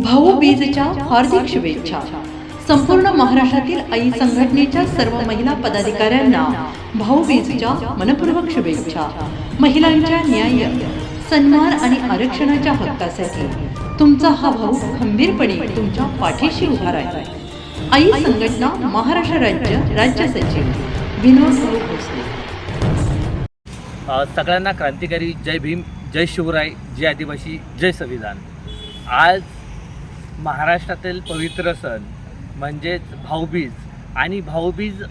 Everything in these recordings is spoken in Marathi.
भाऊबीजच्या हार्दिक शुभेच्छा. संपूर्ण महाराष्ट्रातील आई संघटनेच्या सर्व महिला पदाधिकाऱ्यांना भाऊबीजच्या मनपूर्वक शुभेच्छा. महिलांच्या न्याय सन्मान आणि आरक्षणाच्या हक्कासाठी तुमचा हा भाऊ खंबीरपणे तुमच्या पाठीशी उभा राहिला. आई संघटना महाराष्ट्र राज्य राज्य सचिव विनोद भाऊ भोसले सगळ्यांना क्रांतिकारी जय भीम जय शिवराय जय आदिवासी जय संविधान. आज महाराष्ट्रातील पवित्र सण म्हणजेच भाऊबीज. आणि भाऊबीज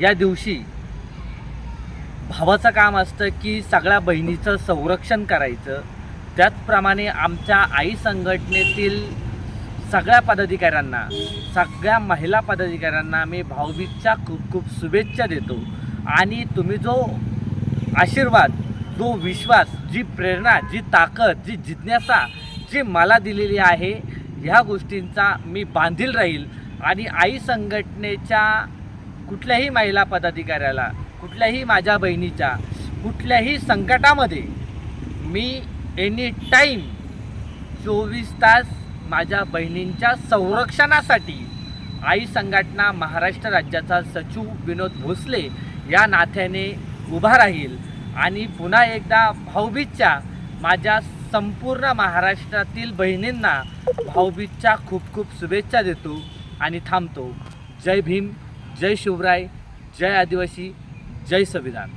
या दिवशी भावाचं काम असतं की सगळ्या बहिणीचं संरक्षण करायचं. त्याचप्रमाणे आमच्या आई संघटनेतील सगळ्या पदाधिकाऱ्यांना सगळ्या महिला पदाधिकाऱ्यांना मी भाऊबीजच्या खूप खूप शुभेच्छा देतो. आणि तुम्ही जो आशीर्वाद जो विश्वास जी प्रेरणा जी ताकद जी जिज्ञासा जी मला दिलेली आहे ह्या गोष्टींचा मी बांधील राहील आणि आई संघटनेच्या कुठल्याही महिला पदाधिकाऱ्याला कुठल्याही माझ्या बहिणीच्या कुठल्याही संकटामध्ये मी एनी टाईम चोवीस तास माझ्या बहिणींच्या संरक्षणासाठी आई संघटना महाराष्ट्र राज्याचा सचिव विनोद भोसले या नात्याने उभा राहील आणि पुन्हा एकदा भाऊबीजच्या माझ्या संपूर्ण महाराष्ट्रातील बहिणींना भाऊबीजच्या खूप खूप शुभेच्छा देतो आणि थांबतो. जय भीम जय शिवराय जय आदिवासी जय संविधान.